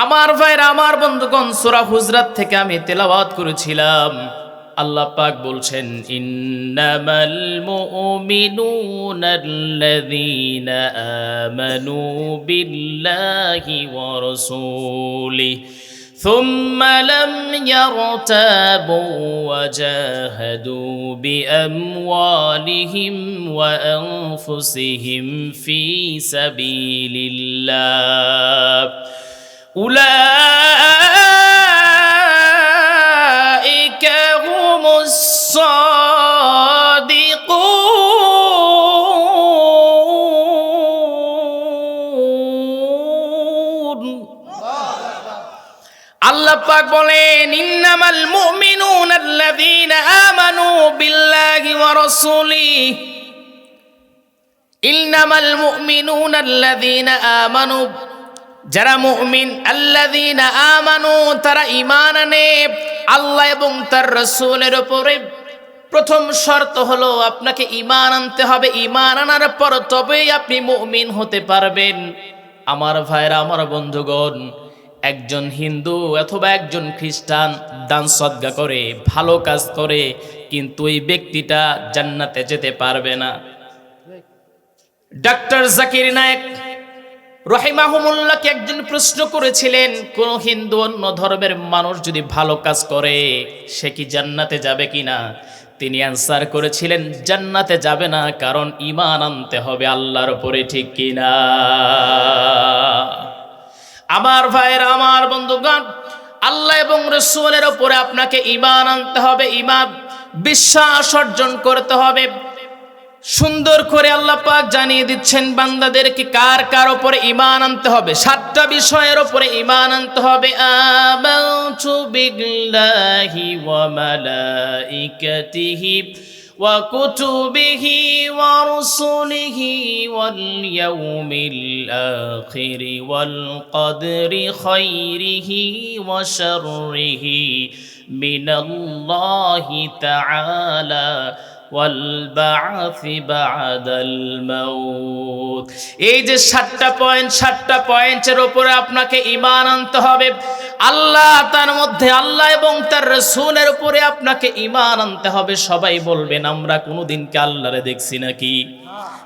আমার ভাইরা আমার বন্ধুগণ সূরা হুজরাত থেকে আমি তেলাওয়াত করেছিলাম আল্লাহ পাক বলছেন ইন্নামাল মুমিনুনা আল্লাযীনা আমানু বিল্লাহি ওয়া রাসূলিহি ثم لم يرتابوا وجاهدوا باموالهم وانفسهم في سبيل الله اولئك هم الصادقون আল্লাহ পাক বলেন ইন্নামাল মুমিনুনা আল্লাযীনা আমানু বিল্লাহি ওয়া রাসূলিহি ইন্নামাল মুমিনুনা আল্লাযীনা আমানু যারা মুমিন, আল্লাযীনা আমানু, তারা ঈমান আনে। আল্লাহ এবং তার রাসূলের উপরে প্রথম শর্ত হলো আপনাকে ঈমান আনতে হবে। ঈমান আনার পর তবেই আপনি মুমিন হতে পারবেন। আমার ভাইরা আমার বন্ধুগণ, একজন হিন্দু অথবা একজন খ্রিস্টান দান সদ্গা করে, ভালো কাজ করে, কিন্তু ওই ব্যক্তিটা জান্নাতে যেতে পারবে না। ডাক্তার জাকির নায়েক রহিমাহুমুল্লাহকে একজন প্রশ্ন করেছিলেন, কোন হিন্দু অন্য ধর্মের মানুষ যদি ভালো কাজ করে, সে কি জান্নাতে যাবে কি না? তিনি অ্যান্সার করেছিলেন, জান্নাতে যাবে না, কারণ ইমান আনতে হবে আল্লাহর উপরে, ঠিক কিনা আমার ভাইয়ের, আমার বন্ধুগণ, আল্লাহ এবং রসুলের ওপরে আপনাকে ইমান আনতে হবে ইমান বিশ্বাস অর্জন করতে হবে। সুন্দর করে আল্লাহ পাক জানিয়ে দিচ্ছেন, বান্দাদেরকে কার কার উপরে ইমান আনতে হবে? সাতটা বিষয়ের উপরে ইমান আনতে হবে। আমাউতু বিল্লাহি ওয়া মালাইকাতিহি ওয়া কুতুবিহি ওয়া রুসুলিহি ওয়াল ইয়াউমিল আখির ওয়াল কদরি খাইরিহি ওয়া শাররিহি মিনাল্লাহি তাআলা। এই যে সাতটা পয়েন্ট, সাতটা পয়েন্টের উপরে আপনাকে ইমান আনতে হবে। আল্লাহ তার মধ্যে, আল্লাহ এবং তার রসুলের উপরে আপনাকে ইমান আনতে হবে। সবাই বলবেন, আমরা কোনোদিনকে আল্লাহরে দেখছি নাকি?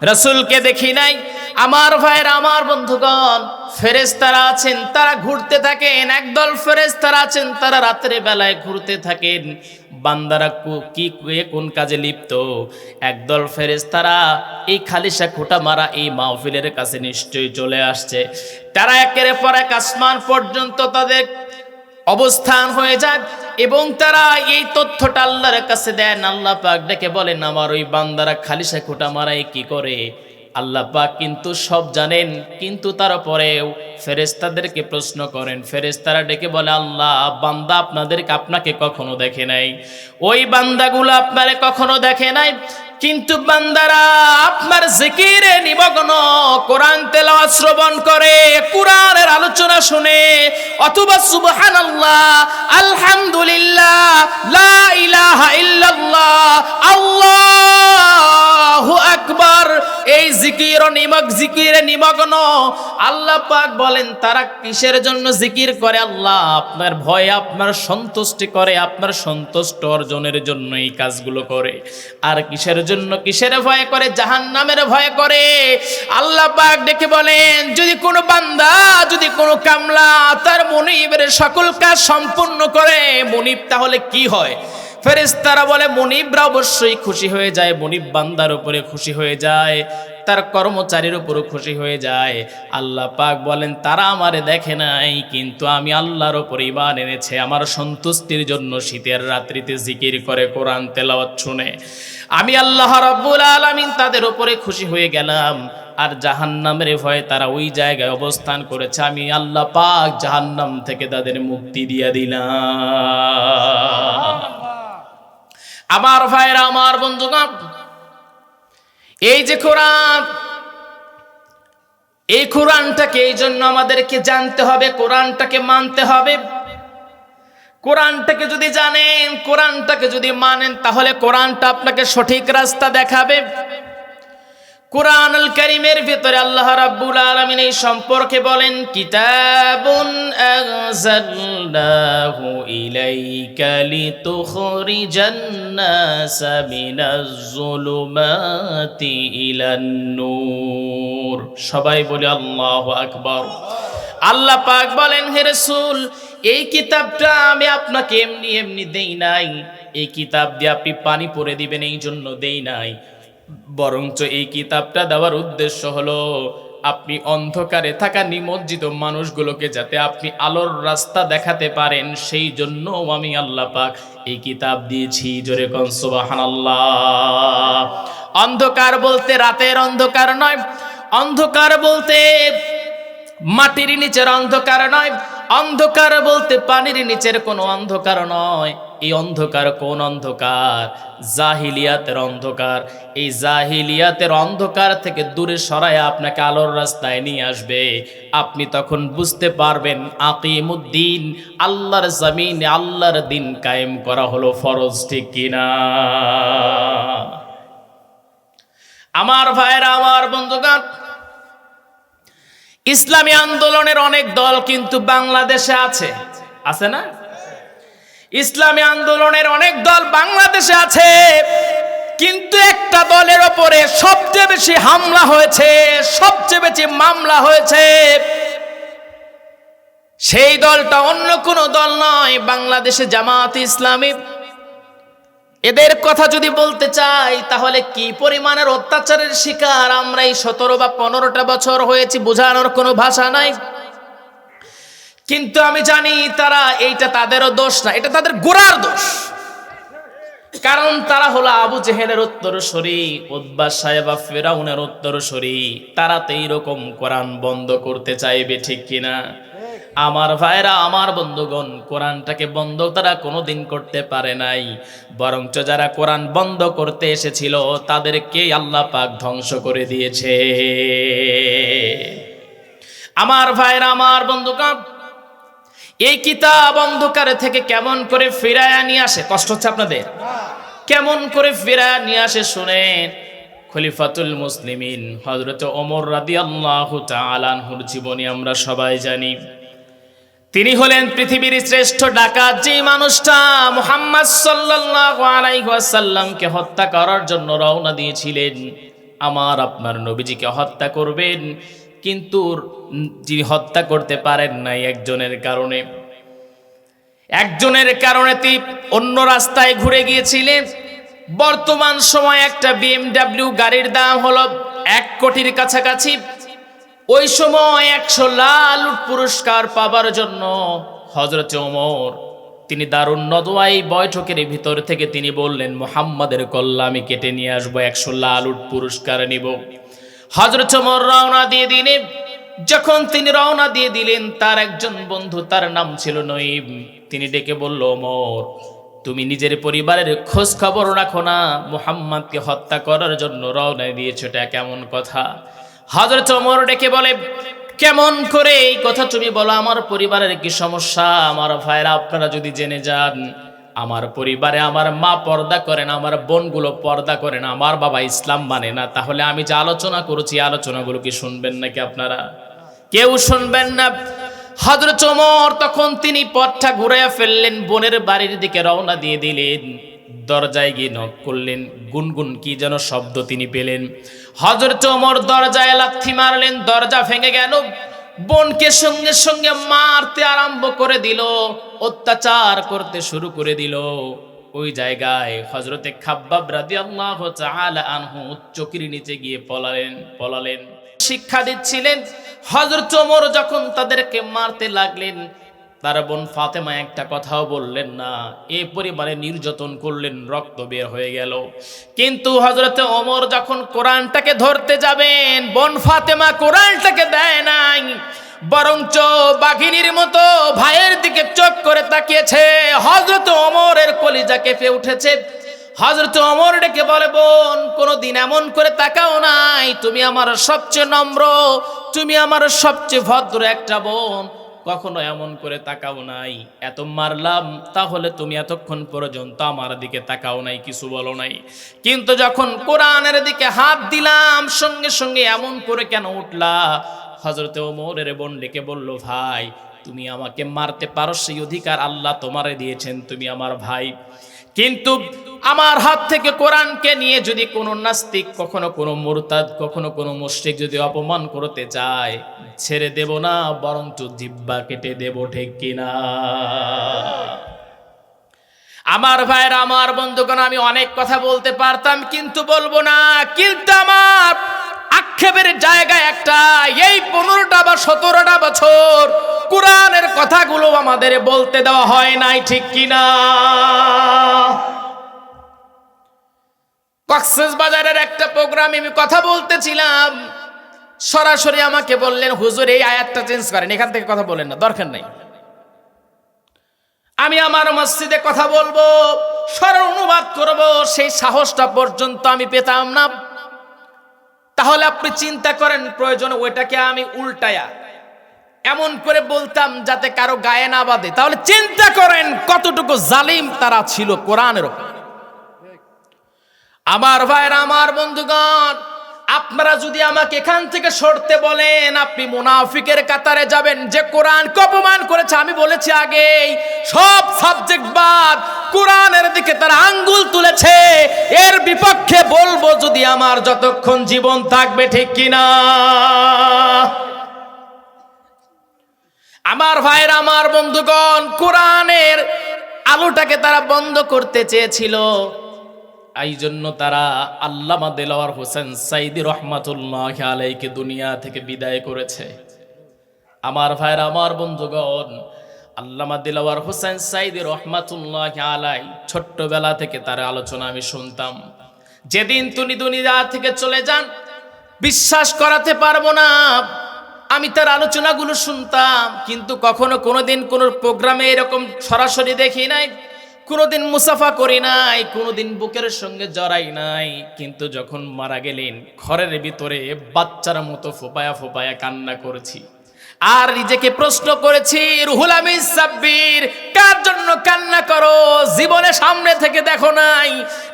রসুলকে দেখি নাই? আমার ভাইয়ের, আমার বন্ধুগণ ফেরেস্তারা আছেন, তারা ঘুরতে থাকেন। একদল ফেরেস্তারা আছেন, তারা রাতের বেলায় ঘুরতে থাকেন। বান্দারা কি কোন কাজে লিপ্ত? একদল ফেরেস্তারা এই খালিশা খোটা মারা এই মাহফিলের কাছে নিশ্চয়ই চলে আসছে। তারা একের পর এক আসমান পর্যন্ত তাদের অবস্থান হয়ে যায় এবং তারা এই তথ্যটা আল্লাহর কাছে দেন। আল্লাহ পাক ডেকে বলেন, আমার ওই বান্দারা খালিশা খোটা মারাই কি করে? আল্লাহ পাক কিন্তু সব জানেন, কিন্তু তারপরেও ফেরেস্তাদেরকে প্রশ্ন করেন। ফেরেস্তারা ডেকে বলে, আল্লাহ, বান্দা আপনাদেরকে আপনাকে কখনো দেখে নাই। ওই বান্দাগুলো আপনারে কখনো দেখে নাই। কিন্তু বান্দারা আপনার জিকিরে নিমগ্ন, কোরআন তেলাওয়াত শ্রবণ করে, কোরআনের আলোচনা শুনে, অথবা সুবহানাল্লাহ, আলহামদুলিল্লাহ, লা ইলাহা ইল্লাল্লাহ নিমক জিকিরে নিমগ্ন। আল্লাহ পাক বলেন, তারা কিসের জন্য জিকির করে? আল্লাহ, আপনার আপনার সন্তুষ্টি করে, আপনার সন্তুষ্ট অর্জনের জন্য এই কাজগুলো করে। আর কিসের জন্য কিসের ভয় করে? জাহান্নামের ভয় করে। আল্লাহ পাক ডেকে বলেন, যদি কোনো বান্দা, যদি কোনো কামলা তার মনিবের সকল কাজ সম্পূর্ণ করে, মনিব তাহলে কি হয়? ফেরেস্তারা বলে, মনিবরা অবশ্যই খুশি হয়ে যায়, মনিব বান্দার উপরে খুশি হয়ে যায়, তার কর্মচারীর উপরও খুশি হয়ে যায়। আল্লাহ পাক বলেন, তারা আমারে দেখে নাই, কিন্তু আমি আল্লাহর উপর ইমান এনেছে, আমার সন্তুষ্টির জন্য শীতের রাত্রিতে জিকির করে, কোরআন তেলাওয়াত শুনে। আমি আল্লাহ রাব্বুল আলামিন তাদের উপরে খুশি হয়ে গেলাম, আর জাহান্নামের ভয়ে তারা ওই জায়গায় অবস্থান করেছে, আমি আল্লাহ পাক জাহান্নাম থেকে তাদের মুক্তি দিয়ে দিলাম। আমার ভাইরা আমার বন্ধুগণ, এই যে কোরআন, এই কোরআনটাকে এই জন্য আমাদেরকে জানতে হবে, কোরআনটাকে মানতে হবে। কোরআনটাকে যদি জানেন, কোরআনটাকে যদি মানেন, তাহলে কোরআনটা আপনাকে সঠিক রাস্তা দেখাবে। কোরআন আল করিমের ভিতরে আল্লাহ রাব্বুল আলামিন এই সম্পর্কে বলেন, কিতাবুন আনজালনাহু ইলাইকা লিতুখরিজান নাস মিনাজ যুলুমাতি ইলান নূর। সবাই বলে, আল্লাহু আকবার। আল্লাহ পাক বলেন, হে রাসূল, এই কিতাবটা আমি আপনাকে এমনি এমনি দেই নাই। এই কিতাব দিয়ে আপনি পানি পরে দিবেন এই জন্য দেই নাই। বরঞ্চ এই কিতাবটা দেওয়ার উদ্দেশ্য হলো, আপনি অন্ধকারে থাকা নিমজ্জিত মানুষগুলোকে যাতে আপনি আলোর রাস্তা দেখাতে পারেন, সেই জন্য আমি আল্লাহ পাক এই কিতাব দিয়েছি। জোরে কন, সুবহানাল্লাহ। অন্ধকার বলতে রাতের অন্ধকার নয়, অন্ধকার বলতে মাটির নিচের অন্ধকার নয় অন্ধকার বলতে পানির নিচের কোনো অন্ধকার নয়। এই অন্ধকার কোন অন্ধকার? জাহিলিয়াতের অন্ধকার। এই জাহিলিয়াতের অন্ধকার থেকে দূরে সরায় আপনাকে আলোর রাস্তায় নিয়ে আসবে। আপনি তখন বুঝতে পারবেন, আকিমুদ্দিন, আল্লাহর জমিন আল্লাহর দিন কায়েম করা হলো ফরজ, ঠিক কিনা? আমার ভাইরা, আমার বন্ধুগণ ইসলামী আন্দোলনের অনেক দল কিন্তু বাংলাদেশে আছে। আছে না? ইসলামী আন্দোলনের অনেক দল বাংলাদেশে আছে, কিন্তু একটা দলের ওপরে সবচেয়ে বেশি হামলা হয়েছে, সবচেয়ে বেশি মামলা হয়েছে। সেই দলটা অন্য কোনো দল নয়, বাংলাদেশে জামাত ইসলামী। এদের কথা যদি বলতে চাই, তাহলে কি পরিমাণের অত্যাচারের শিকার আমরা এই সতেরো বা পনেরোটা বছর হয়েছি বোঝানোর কোনো ভাষা নাই। কিন্তু আমি জানি তারা এইটা তাদেরও দোষ না, এটা তাদের গোড়ার দোষ। কারণ তারা হলো আবু জেহেলের উত্তরসরি উদ্বাস সাহেব ফেরাউনের উত্তরসরি। তারা তো এইরকম কোরআন বন্ধ করতে চাইবে ঠিক কিনা? আমার ভাইরা আমার বন্ধুগণ, কোরআনটাকে বন্ধ তারা কোনোদিন করতে পারে নাই। বরঞ্চ যারা কোরআন বন্ধ করতে এসেছিল, তাদেরকে আল্লাহ পাক ধ্বংস করে দিয়েছে। আমার ভাইরা আমার বন্ধুগণ, এই কিতাব অন্ধকারে থেকে কেমন করে ফিরায় নিয়ে আসে? কষ্ট হচ্ছে আপনাদের? কেমন করে ফিরায় নিয়ে আসে শুনেন। খলিফাতুল মুসলিমিন হজরত ওমর রাদি আল্লাহ তালানহুর জীবনী আমরা সবাই জানি। তিনি হলেন পৃথিবীর শ্রেষ্ঠ ডাকাত। যে মানুষটা মুহাম্মদ ওয়াসাল্লামকে হত্যা করার জন্য রওনা দিয়েছিলেন, আমার আপনার নবীজিকে হত্যা করবেন, কিন্তু যিনি হত্যা করতে পারেন নাই একজনের কারণে। একজনের কারণে তিনি অন্য রাস্তায় ঘুরে গিয়েছিলেন। বর্তমান সময় একটা বিএমডাব্লিউ গাড়ির দাম হলো এক কোটির কাছাকাছি। ওই সময় একশো লাল পুরস্কার পাবার জন্য হজরত ওমর, তিনি দারুণ নদওয়াই বৈঠকের ভিতর থেকে তিনি বললেন, মোহাম্মদের কল্লা আমি কেটে নিয়ে আসব, একশো লাল উট পুরস্কার নিব। হজরত ওমর রওনা দিয়ে দিনে যখন তিনি রওনা দিয়ে দিলেন, তার একজন বন্ধু তার নাম ছিল নঈম। তিনি ডেকে বলল, ওমর, তুমি নিজের পরিবারের খোঁজ খবর রাখো না। মুহাম্মাদকে হত্যা করার জন্য রওনা দিয়েছ, এটা কেমন কথা? হজরত ওমর ডেকে বলে, কেমন করে এই কথা তুমি বলো? আমার পরিবারের কি সমস্যা? আমার ভাইরা আপনারা যদি জেনে যান, আমার পরিবারে আমার মা পর্দা করেন আমার বোনগুলো পর্দা করেন আমার বাবা ইসলাম মানে না। তাহলে আমি যে আলোচনা করেছি আলোচনাগুলো কি শুনবেন নাকি আপনারা? কেউ শুনবেন না। হজরত ওমর তখন তিনি পথটা ঘুরাইয়া ফেললেন, বোনের বাড়ির দিকে রওনা দিয়ে দিলেন। দরজায় গিয়ে নক করলেন। গুনগুন কি যেন শব্দ তিনি পেলেন। হজরত ওমর দরজায় লাথি মারলেন, দরজা ভেঙে গেল। বোনকে সঙ্গে সঙ্গে মারতে আরম্ভ করে দিল, অত্যাচার করতে শুরু করে দিল। ওই জায়গায় হজরতে খাব্বাব আনহু চকির নিচে গিয়ে পলালেন পলালেন। শিক্ষা দিচ্ছিলেন হজরত ওমর যখন তাদেরকে মারতে লাগলেন তার বোন ফাতেমা একটা কথাও বললেন না। এ পরিবারে নির্যাতন করলেন, রক্ত বের হয়ে গেল। কিন্তু হজরতে ওমর যখন কোরআনটাকে ধরতে যাবেন, বোন ফাতেমা কোরআনটাকে দেয় নাই, বরঞ্চ বাঘিনীর মতো ভাইয়ের দিকে চোখ করে তাকিয়েছে। হজরত ওমরের কলিজা কেঁপে উঠেছে। হজরত অমর ডেকে বলে, বোন, কোনোদিন এমন করে তাকাও নাই। তুমি আমার সবচেয়ে নম্র, তুমি আমার সবচেয়ে ভদ্র একটা বোন। কখনো এমন করে তাকাও নাই। এত মারলাম, তাহলে তুমি এতক্ষণ পর্যন্ত আমার দিকে তাকাও নাই, কিছু বলো নাই। কিন্তু যখন কোরআনের দিকে হাত দিলাম, সঙ্গে সঙ্গে এমন করে কেন উঠলা? হজরতে ওমরের বোন ডেকে বলল, ভাই, তুমি আমাকে মারতে পারো, সেই অধিকার আল্লাহ তোমারে দিয়েছেন, তুমি আমার ভাই। কিন্তু আমার হাত থেকে কোরআনকে নিয়ে যদি কোনো নাস্তিক, কখনো কোনো মুরতাদ, কখনো কোনো মুশরিক যদি অপমান করতে চায়, ছেড়ে দেব না, বরঞ্চ জিব্বা কেটে দেব, ঠিক কিনা? আমার ভাইয়ের, আমার বন্ধুগণ, আমি অনেক কথা বলতে পারতাম, কিন্তু বলব না। কিন্তু আমার আক্ষেপের জায়গা একটা, এই পনেরোটা বা সতেরোটা বছর কোরআনের কথাগুলো আমাদের বলতে দেওয়া হয় নাই, ঠিক কিনা? কক্সেস বাজারের একটা প্রোগ্রামে আমি কথা বলতেছিলাম। সরাসরি আমাকে বললেন, হুজুর, এই আয়াতটা চেঞ্জ করেন। এখান থেকে কথা বলেন না, দরকার নেই। আমি আমার মসজিদে কথা বলব সরল অনুবাদ করব, সেই সাহসটা পর্যন্ত আমি পেতাম না। তাহলে আপনি চিন্তা করেন প্রয়োজন ওইটাকে আমি উল্টায়া। এমন করে বলতাম যাতে কারও গায়ে না বাঁধে। তাহলে চিন্তা করেন কতটুকু জালিম তারা ছিল কোরআনের আমার ভাইরা আমার বন্ধুগণ আপনারা যদি আমাকে এখান থেকে সরতে বলেন, আপনি মুনাফিকের কাতারে যাবেন। যে কোরআন অপমান করেছে, আমি বলেছি আগেই, সব সাবজেক্ট বাদ, কোরআনের দিকে তারা আঙ্গুল তুলেছে। এর বিপক্ষে বলব, যদি আমার যতক্ষণ জীবন থাকবে, ঠিক কিনা? আমার ভাইয়ের, আমার বন্ধুগণ, কোরআনের আলোটাকে তারা বন্ধ করতে চেয়েছিল। এই জন্য তারা আল্লামা দেলাওয়ার হোসেন সাইদি রহমাতুল্লাহ আলাইকে দুনিয়া থেকে বিদায় করেছে। আমার ভাইয়ের আমার বন্ধুগণ, আল্লামা দিলাওয়ার হোসেন সাইদি রহমাতুল্লাহ আলাই ছোট্টবেলা থেকে তার আলোচনা আমি শুনতাম। যেদিন তুমি দুনিয়া থেকে চলে যান, বিশ্বাস করাতে পারব না, আমি তার আলোচনাগুলো শুনতাম, কিন্তু কখনো কোনোদিন কোনো প্রোগ্রামে এরকম সরাসরি দেখি নাই। কোনোদিন মুসাফা করি নাই, কোনোদিন বুকের সঙ্গে জড়াই নাই। কিন্তু যখন মারা গেলেন, ঘরের ভিতরে বাচ্চার মতো ফোপায়া ফোপায়া কান্না করেছি। আর নিজেকে প্রশ্ন করেছি, রুহুল আমিন কার জন্য কান্না করো? জীবনে সামনে থেকে দেখো নাই।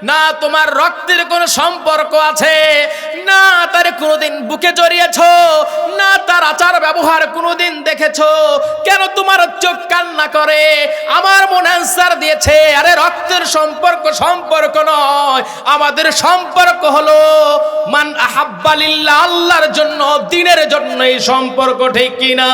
না তোমার রক্তের কোনো সম্পর্ক আছে, না তার কোনোদিন বুকে জড়িয়েছো, না তার আচার ব্যবহার কোনোদিন দেখেছ। কেন তোমার চোখ কান্না করে? আমার মন অ্যান্সার দিয়েছে, আরে রক্তের সম্পর্ক সম্পর্ক নয়। আমাদের সম্পর্ক হলো মান আহাব্বালিল্লাহ আল্লাহর জন্য, দিনের জন্য এই সম্পর্ক, ঠিক কিনা